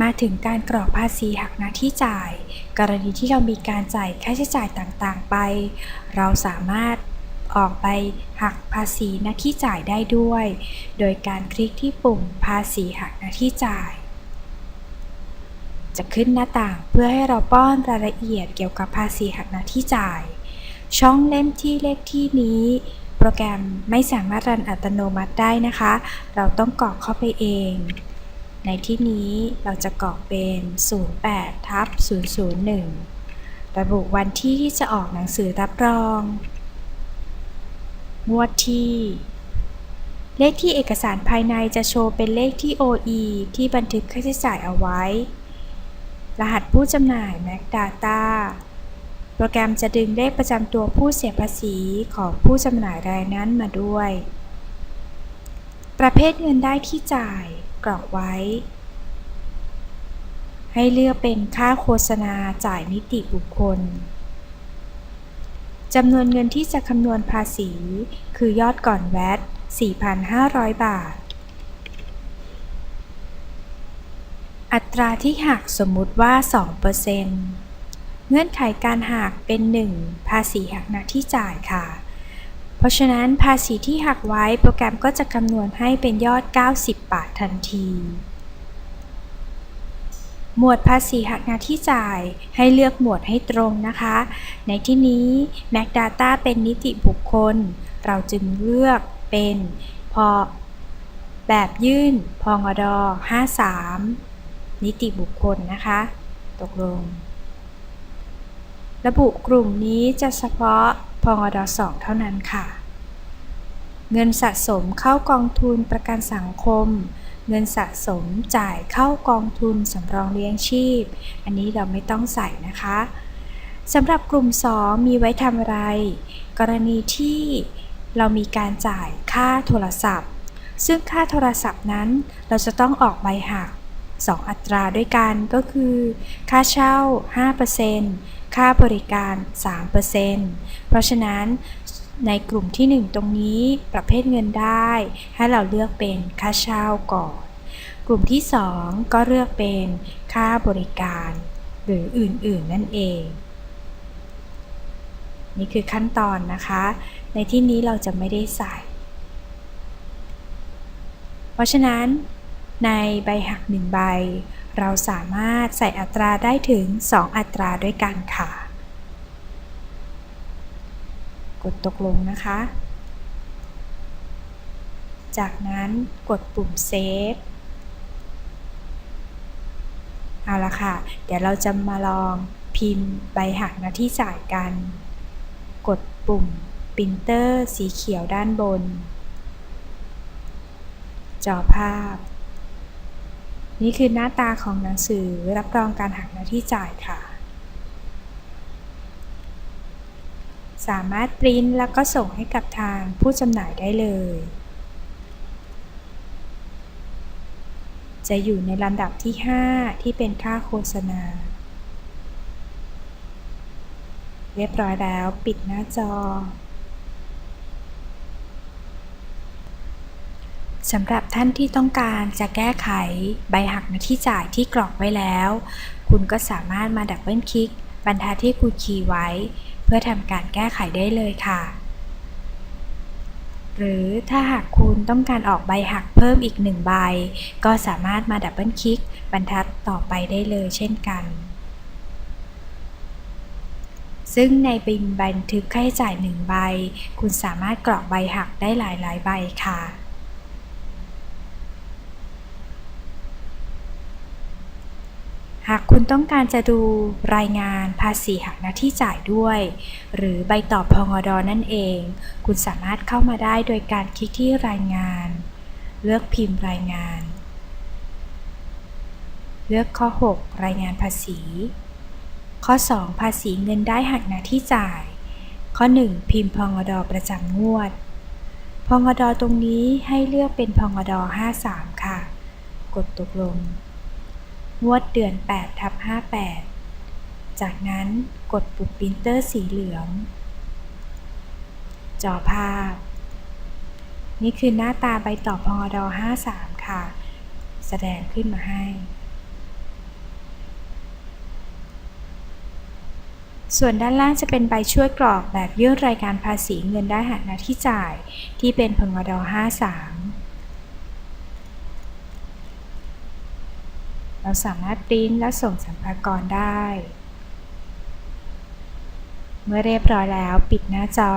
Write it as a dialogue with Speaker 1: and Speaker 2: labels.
Speaker 1: มาถึงการกรอกภาษีหักหน้าที่จ่าย กรณีที่เรามีการจ่ายค่าใช้จ่ายต่างๆไป เราสามารถออกไปหักภาษีหน้าที่จ่ายได้ด้วย โดยการคลิกที่ปุ่มภาษีหักหน้าที่จ่าย จะขึ้นหน้าต่างเพื่อให้เราป้อนรายละเอียดเกี่ยวกับภาษีหักหน้าที่จ่าย ช่องเล่มที่เลขที่นี้ โปรแกรมไม่สามารถรันอัตโนมัติได้นะคะ เราต้องกรอกเข้าไปเอง ในที่นี้เราจะกรอกเป็น 08ทับ001 ระบุวันที่ที่จะออกหนังสือรับรอง งวดที่ เลขที่เอกสารภายในจะโชว์เป็นเลขที่ OE ที่บันทึกค่าใช้จ่ายเอาไว้ รหัสผู้จำหน่าย Mac Data โปรแกรมจะดึงเลขประจำตัวผู้เสียภาษีของผู้จำหน่ายรายนั้นมาด้วย ประเภทเงินได้ที่จ่าย กรอกไว้ ให้เลือกเป็นค่าโฆษณาจ่ายนิติบุคคลจำนวนเงินที่จะคำนวณภาษี คือยอดก่อนแวต4,500 บาท อัตราที่หักสมมุติว่า 2%เงื่อนไขการหักเป็น 1 ภาษีหักหน้าที่จ่ายค่ะ เพราะฉะนั้นภาษีที่หักไว้โปรแกรมก็จะคำนวณให้เป็นยอด 90 บาททันที หมวดภาษีหักหน้าที่จ่ายให้เลือกหมวดให้ตรงนะคะ ในที่นี้ Mac Data เป็นนิติบุคคล เราจึงเลือกเป็นพอแบบยื่นพงด53 นิติบุคคลนะคะ ตกลง ระบุกลุ่มนี้จะเฉพาะ พงด2เท่านั้นค่ะ เงินสะสมเข้ากองทุนประกันสังคม เงินสะสมจ่ายเข้ากองทุนสำรองเลี้ยงชีพ อันนี้เราไม่ต้องใส่นะคะสำหรับกลุ่ม 2 มีไว้ทำอะไร กรณีที่เรามีการจ่ายค่าโทรศัพท์ ซึ่งค่าโทรศัพท์นั้นเราจะต้องออกใบหัก 2 อัตราด้วยกันก็คือ ค่าเช่า 5%ค่าบริการ 3%เพราะฉะนั้นในกลุ่มที่ 1 ตรงนี้ประเภทเงินได้ ให้เราเลือกเป็นค่าเช่าก่อน กลุ่มที่ 2 ก็เลือกเป็นค่าบริการ หรืออื่น ๆ นั่นเอง นี่คือขั้นตอนนะคะ ในที่นี้เราจะไม่ได้ใส่ เพราะฉะนั้น ในใบหัก1ใบ เราสามารถใส่อัตราได้ถึง 2 อัตราด้วยกันค่ะ กดตกลงนะคะ จากนั้นกดปุ่มเซฟเอาละค่ะ เดี๋ยวเราจะมาลองพิมพ์ใบหักหน้าที่จ่ายกัน กดปุ่มปรินเตอร์สีเขียวด้านบน จอภาพ นี่คือหน้าตาของหนังสือรับรองการหักหน้าที่จ่ายค่ะ สามารถปริ้นแล้วก็ส่งให้กับทางผู้จำหน่ายได้เลย จะอยู่ในลำดับที่ 5 ที่เป็นค่าโฆษณา เรียบร้อยแล้วปิดหน้าจอ สำหรับท่านที่ต้องการจะแก้ไขใบหักหน้าที่จ่ายที่กรอกไว้แล้ว คุณก็สามารถมาดับเบิลคลิกบรรทัดที่คุณคีย์ไว้ เพื่อทำการแก้ไขได้เลยค่ะ หรือถ้าหากคุณต้องการออกใบหักเพิ่มอีกหนึ่งใบ ก็สามารถมาดับเบิลคลิกบรรทัดต่อไปได้เลยเช่นกัน ซึ่งในบินบันทึกค่าใช้จ่ายหนึ่งใบ คุณสามารถกรอกใบหักได้หลายๆ ใบค่ะ หากคุณต้องการจะดูรายงานภาษีหักหน้าที่จ่ายด้วย หรือใบตอบพงดนั่นเอง คุณสามารถเข้ามาได้โดยการคลิกที่รายงาน เลือกพิมพ์รายงาน เลือกข้อ 6 รายงานภาษี ข้อ 2 ภาษีเงินได้หักหน้าที่จ่าย ข้อ 1 พิมพ์พงดประจำงวดพงดตรงนี้ให้เลือกเป็นพงด53 ค่ะ กดตกลง งวดเดือน8ทับ58 จากนั้นกดปุ่มปรินเตอร์สีเหลือง จอภาพ นี่คือหน้าตาใบต่อพอดอ53 ค่ะ แสดงขึ้นมาให้ ส่วนด้านล่างจะเป็นใบช่วยกรอกแบบยื่นรายการภาษีเงินได้หักหน้าที่จ่ายที่เป็นพงดอ53 เราสามารถปริ้นและส่งสัมภากรได้ เมื่อเรียบร้อยแล้วปิดหน้าจอ